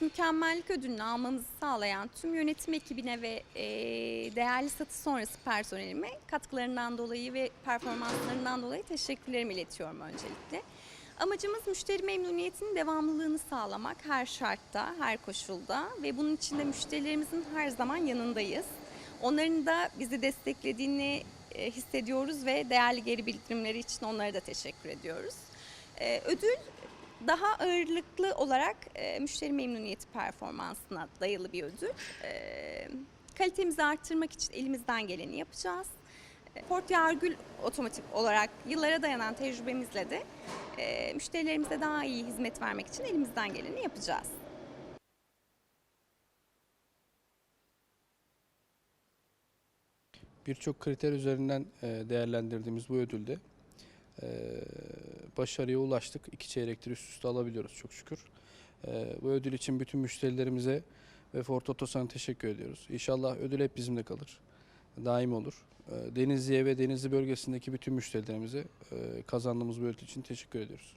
mükemmellik ödülünü almamızı sağlayan tüm yönetim ekibine ve e, değerli satış sonrası personelime katkılarından dolayı ve performanslarından dolayı teşekkürlerimi iletiyorum öncelikle. Amacımız müşteri memnuniyetinin devamlılığını sağlamak her şartta, her koşulda ve bunun için de müşterilerimizin her zaman yanındayız. Onların da bizi desteklediğini e, hissediyoruz ve değerli geri bildirimleri için onlara da teşekkür ediyoruz. E, ödül daha ağırlıklı olarak e, müşteri memnuniyeti performansına dayalı bir ödül. E, kalitemizi arttırmak için elimizden geleni yapacağız. E, Ford Yargül Otomotiv olarak yıllara dayanan tecrübemizle de e, müşterilerimize daha iyi hizmet vermek için elimizden geleni yapacağız. Birçok kriter üzerinden e, değerlendirdiğimiz bu ödülde başarıya ulaştık. İki çeyrektir üst üste alabiliyoruz çok şükür. E, Bu ödül için bütün müşterilerimize ve Ford Otosan'a teşekkür ediyoruz. İnşallah ödül hep bizimle kalır. Daim olur. E, Denizli'ye ve Denizli bölgesindeki bütün müşterilerimize e, kazandığımız bu ödül için teşekkür ediyoruz.